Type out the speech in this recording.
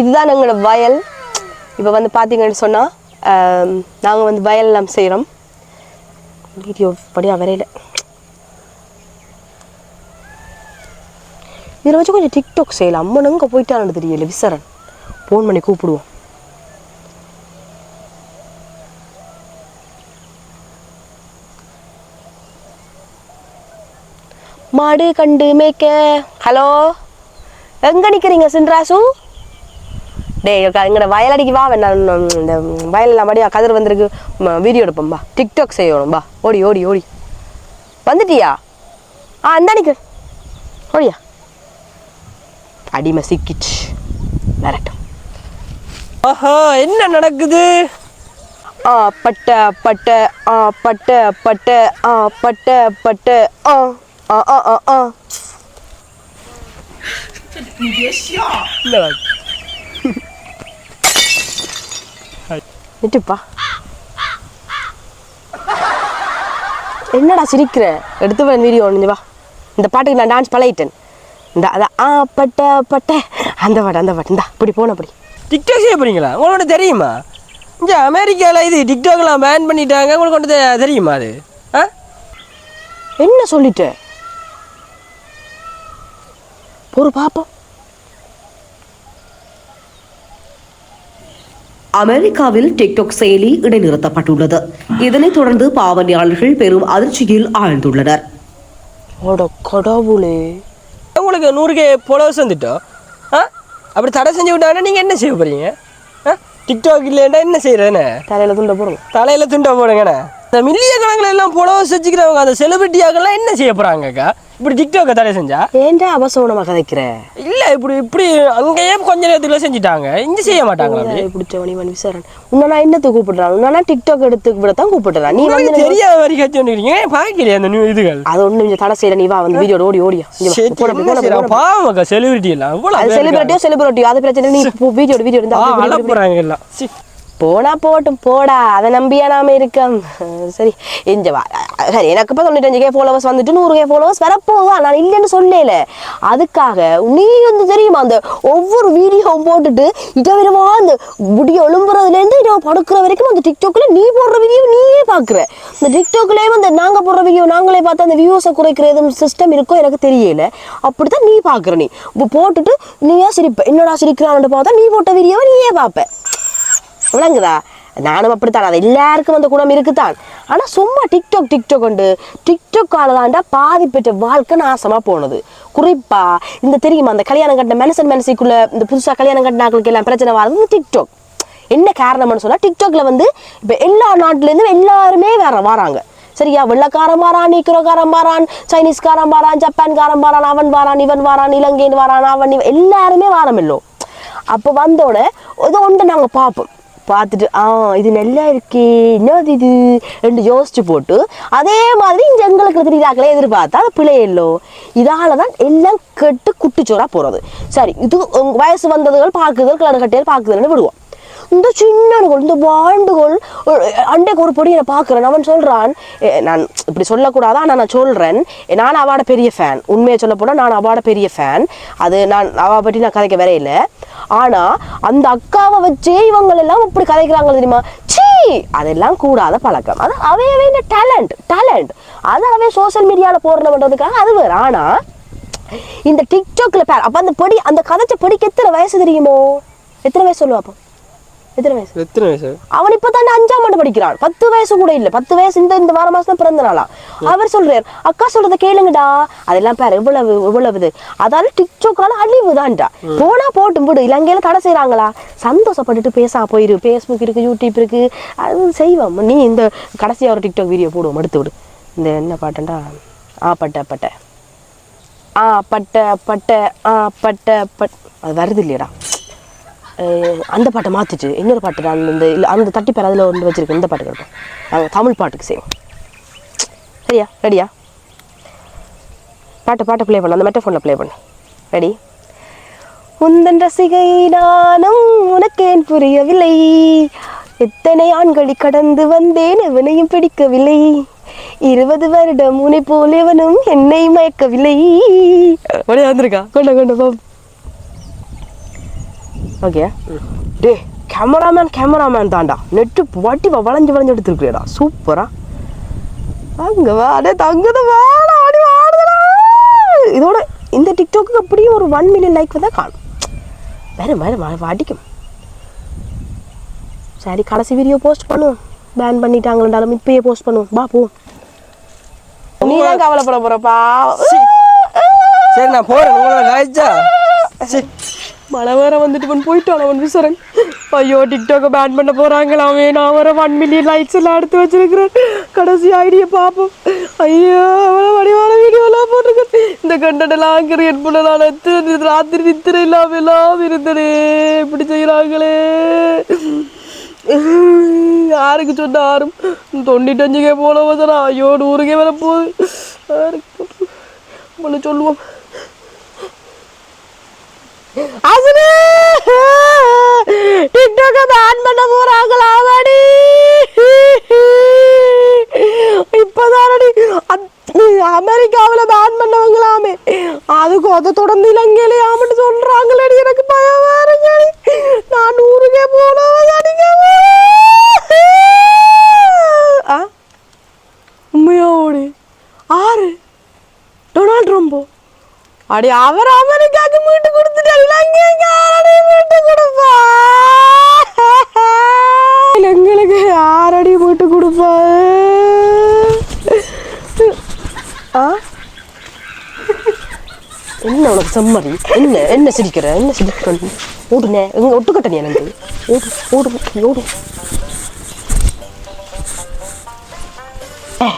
இதுதான் எங்களோட வயல். இப்போ வந்து பார்த்தீங்கன்னு சொன்னால் நாங்கள் வந்து வயல்லாம் செய்கிறோம் வீடியோ படியாக வரையில. இதில் வச்சு கொஞ்சம் டிக்டாக் செய்யலாம். அம்மன் அங்கே போயிட்டான்னு தெரியல விசரன் ஃபோன் பண்ணி கூப்பிடுவோம். மாடு கண்டு மேய்க்க. ஹலோ? எங்க நிக்கிறீங்க சின்ராசு? டேய் க- எங்கட வயலடிக்கு வா நான் இந்த வயலில் மடியா கதிர் வந்திருக்கு. வீடியோ எடுப்போம் பா டிக்டாக் செய்யணும் பா ஓடி ஓடி ஓடி. வந்துட்டியா? ஆ அந்த நிக்க ஓடியா? அடிமை சிக்கிச்சு. வரட்டும் ஆஹா என்ன நடக்குது? ஆ பட்ட பட்ட ஆ பட்ட பட்ட ஆ பட்ட பட்ட ஆ ஆ ஆ ஆ. ஆ நிட்டுப்பா. என்னடா சிரிக்கிற? எடுத்து வா வீடியோ ஒன்று வா. இந்த பாட்டுக்கு நான் டான்ஸ் பழகிட்டேன். இந்த அதான் ஆ பட்ட பட்ட. அந்த பாட்டு அந்த பாட்டு. இந்தா இப்படி போன அப்படி டிக்டாக் செய்ய போறீங்களா? உங்களுக்கு தெரியுமா? இங்கே அமெரிக்காவில் இது டிக்டாக்லாம் பேன் பண்ணிட்டாங்க. உங்களுக்கு ஒன்று தெரியுமா அது? ஆ? என்ன சொல்லிட்ட? பொறு பாப்போம். அமெரிக்காவில் டிக்டாக் செயலி இடைநிறுத்தப்பட்டுள்ளது. இதனைத் தொடர்ந்து பாவனையாளர்கள் பெரும் அதிர்ச்சியில் ஆழ்ந்துள்ளனர். ஓட கடவுளே. உங்களுக்கு நூறு கே ஃபாலோவர்ஸ் வந்துட்டோம் ஆ? அப்படி தடை செஞ்சு விட்டாங்கன்னா நீங்கள் என்ன செய்ய போறீங்க? ஆ? டிக்டாக் இல்லைன்னா என்ன செய்யறேன்னு? தலையில துண்ட போடுங்க. தலையில் துண்டை போடுங்கண்ணே. இந்த மில்லிய கணக்கில் எல்லாம் ஃபாலோவர்ஸ் வச்சுக்கிறவங்க அந்த செலிபிரிட்டியாக்கெல்லாம் என்ன செய்ய போகிறாங்கக்கா இப்படி டிக்டாக்கை தடை செஞ்சா? ஏன்டா அவசரமா கதைக்கிற? இல்லை இப்படி இப்படி அங்கேயே கொஞ்ச நேரத்தில் செஞ்சுட்டாங்க. இங்கே செய்ய மாட்டாங்களா அப்படி? பிடிச்ச மணிவன் விசாரன் உன்னை நான் என்னத்துக்கு கூப்பிடுறான்? உன்னை நான் டிக்டாக் எடுத்து விடத்தான் கூப்பிடுறான். நீ வந்து தெரியாத கட்சி வந்துருக்கீங்க பார்க்கலையே அந்த நியூ இதுகள்? அது ஒண்ணு கொஞ்சம் தடை செய்யற நீ வா வந்து வீடியோ ஓடி ஓடியா. பாவம்க்கா செலிபிரிட்டி எல்லாம். செலிபிரிட்டியோ செலிபிரிட்டியோ அது பிரச்சனை நீ வீடியோ வீடியோ இருந்தா. அலப்புறாங்க எல்லாம். சி. போனா போட்டும் போடா. அதை நம்பியா நாம இருக்கோம். சரி இந்த சரி எனக்கு இப்போ தொண்ணூத்தஞ்சு கே ஃபாலோவர்ஸ் வந்துட்டு நூறு கே ஃபாலோவர்ஸ் வரப்போகுதா? நான் இல்லைன்னு சொல்லல. அதுக்காக நீ வந்து தெரியுமா அந்த ஒவ்வொரு வீடியோவும் போட்டுட்டு இடவிரமா அந்த முடி எழும்புறதுலேருந்து இடம் படுக்கிற வரைக்கும் அந்த டிக்டாக்ல நீ போடுற வீடியோ நீயே பார்க்குற. இந்த டிக்டாக்லேயே வந்து நாங்கள் போடுற வீடியோ நாங்களே பார்த்து அந்த வியூஸை குறைக்கிற எதுவும் சிஸ்டம் இருக்கோ எனக்கு தெரியல. அப்படித்தான் நீ பார்க்குற நீ. இப்போ போட்டுட்டு நீயா சிரிப்ப. என்னடா சிரிக்கிறான்னு பார்த்தா நீ போட்ட வீடியோவை நீயே பார்ப்பேன் விளங்குதா? நானும் அப்படித்தான். அது எல்லாருக்கும் அந்த குணம் இருக்குதான் ஆனால் சும்மா டிக்டாக் டிக்டாக் உண்டு. டிக்டாக்கால தாண்டா பாதி பெற்ற வாழ்க்கை ஆசமாக போனது. குறிப்பாக இந்த தெரியுமா அந்த கல்யாணம் கட்டின மனுஷன் மனசுக்குள்ள இந்த புதுசாக கல்யாணம் கட்டினாக்களுக்கு எல்லாம் பிரச்சனை வர்றது டிக்டாக் என்ன காரணம்னு சொன்னால் டிக்டாக்ல வந்து இப்போ எல்லா நாட்டிலேருந்து எல்லாருமே வேற வராங்க. சரியா? வெள்ளக்காரன் வாரான் நீக்கிறோக்காரன் வாரான் சைனீஸ்காரன் வாரான் ஜப்பான்காரன் வாரான் அவன் வாரான் இவன் வாரான் இலங்கையின் வாரான் அவன் இவன் எல்லாருமே வாரமில்லோ. அப்போ வந்தோட ஏதோ ஒன்று நாங்கள் பார்ப்போம். பார்த்துட்டு ஆ இது நல்லா இருக்கே. என்னது இது? ரெண்டு யோசிச்சு போட்டு அதே மாதிரி இங்கே எங்களுக்கு திருவிழாக்களே எதிர்பார்த்தா அது பிழை இல்லோ. இதால தான் எல்லாம் கெட்டு குட்டிச்சோரா போகிறது சரி இது வயசு வந்ததுகள் பார்க்குதல் கிளறு கட்டையல் பார்க்குதல்னு விடுவோம். இந்த சின்னனுகள் இந்த வாண்டுகள் அண்டைக்கு ஒரு பொடி என்னை பார்க்குறேன். அவன் சொல்கிறான் நான் இப்படி சொல்லக்கூடாது ஆனால் நான் சொல்கிறேன் நான் அவாட பெரிய ஃபேன் உண்மையை சொல்ல போனால் நான் அவாட பெரிய ஃபேன் அது நான் அவா பற்றி நான் கதைக்க வரையில. ஆனால் அந்த அக்காவை வச்சே இவங்க எல்லாம் இப்படி கதைக்கிறாங்க தெரியுமா? சீ அதெல்லாம் கூடாத பழக்கம். அது அவையவே இந்த டேலண்ட் டேலண்ட் அது அவே மீடியால மீடியாவில் போடுறதுக்காக அது வேறு. ஆனால் இந்த டிக்டாக்ல பேர் அப்போ அந்த படி அந்த கதைச்ச படிக்கு எத்தனை வயசு தெரியுமோ? எத்தனை வயசு சொல்லுவா அப்போ? எத்தனை வயசு? எத்தனை வயசு? அவன் இப்போ தான் அஞ்சாம் ஆண்டு படிக்கிறான். பத்து வயசு கூட இல்ல. பத்து வயசு இந்த இந்த வார மாசம் தான் பிறந்த நாளா? அவர் சொல்றாரு அக்கா சொல்றத கேளுங்கடா. அதெல்லாம் பாரு இவ்வளவு இவ்வளவு அதால டிக்டாக்கால அழிவு தான்டா போனா போட்டும் போடு இலங்கையில தடை செய்றாங்களா? சந்தோஷப்பட்டுட்டு பேசா போயிரு. ஃபேஸ்புக் இருக்கு யூடியூப் இருக்கு. அது செய்வோம். நீ இந்த கடைசியா ஒரு டிக்டாக் வீடியோ போடுவோம். எடுத்து விடு. இந்த என்ன பாட்டுண்டா? ஆ பட்ட பட்ட. ஆ பட்ட பட்ட ஆ பட்ட பட். அது வருது இல்லையடா. அந்த பாட்டை மாற்றிட்டு இன்னொரு பாட்டு நான் அந்த இல்ல அந்த தட்டி பேர் அதில் ஒன்று வச்சிருக்கேன் இந்த பாட்டு கேட்போம். நாங்கள் தமிழ் பாட்டுக்கு செய்வோம். சரியா? ரெடியா பாட்டு பாட்டை ப்ளே பண்ண அந்த மெட்ட ஃபோனில் ப்ளே பண்ணு. ரெடி உந்தன் ரசிகை நானும் உனக்கேன் புரியவில்லை. எத்தனை ஆண்களை கடந்து வந்தேன் எவனையும் பிடிக்கவில்லை. இருபது வருடம் உன்னை போல் எவனும் என்னை மயக்கவில்லை. வந்திருக்கா? கொண்ட கொண்ட பாப் ஓகே? டே கேமராமேன் கேமராமேன் தான்டா. நெட்டு வாட்டி வளைஞ்சு வளைஞ்சு எடுத்துருக்கியடா சூப்பரா. அங்க வா அடே தங்கத வாடா அடி வாடுடா இதோட இந்த டிக்டாக்கு அப்படியே ஒரு ஒன் மில்லியன் லைக் தான் காணும். வேற வேற அடிக்கும் சரி கடைசி வீடியோ போஸ்ட் பண்ணுவோம். பேன் பண்ணிட்டாங்களாலும் இப்பயே போஸ்ட் பண்ணுவோம். பா போ நீ தான் கவலைப்பட போறப்பா சரி. நான் காய்ச்சா சரி. மழை வேற வந்துட்டு இவன் போயிட்டான் அவன் விசரன் ஐயோ டிக்டாக்க பேன் பண்ண போறாங்களாமே. நான் வர ஒன் மில்லியன் லைக்ஸ் எல்லாம் எடுத்து வச்சிருக்கிறேன். கடைசி ஐடியா பார்ப்போம் ஐயோ அவ்வளோ வடிவான வீடியோலாம் போட்டிருக்கேன் இந்த கண்டென்ட் எல்லாம் கிரியேட் பண்ணலாம் எத்தனை ராத்திரி நித்திரை இல்லாம எல்லாம் இருந்தனே. இப்படி செய்யறாங்களே யாருக்கு சொன்ன யாரும் தொண்ணூத்தஞ்சுக்கே போல வந்தனா ஐயோ நூறுக்கே வர போகுது யாருக்கு? நம்மள சொல்லுவோம். அசனே டிக்டாக்க பேன் பண்ண போறாங்களா வாடி? இப்பதானடி அமெரிக்காவுல பேன் பண்ணவங்களாமே. அதுக்கு அதை தொடர்ந்து இலங்கையில ஆமட்டு சொல்றாங்களேடி எனக்கு பயம் வேறங்கடி நான் நூறுக்கே போனவங்க ஆ? உண்மையோடி ஆறு? டொனால்ட் ட்ரம்போ? அடி அவர் அவர். செம்மறி என்ன என்ன சிரிக்கிற என்ன சிரிக்கிற? ஓடுனே எங்க ஒட்டுக்கட்ட நீ எனக்கு ஓடு ஓடு ஓடு. ஏ.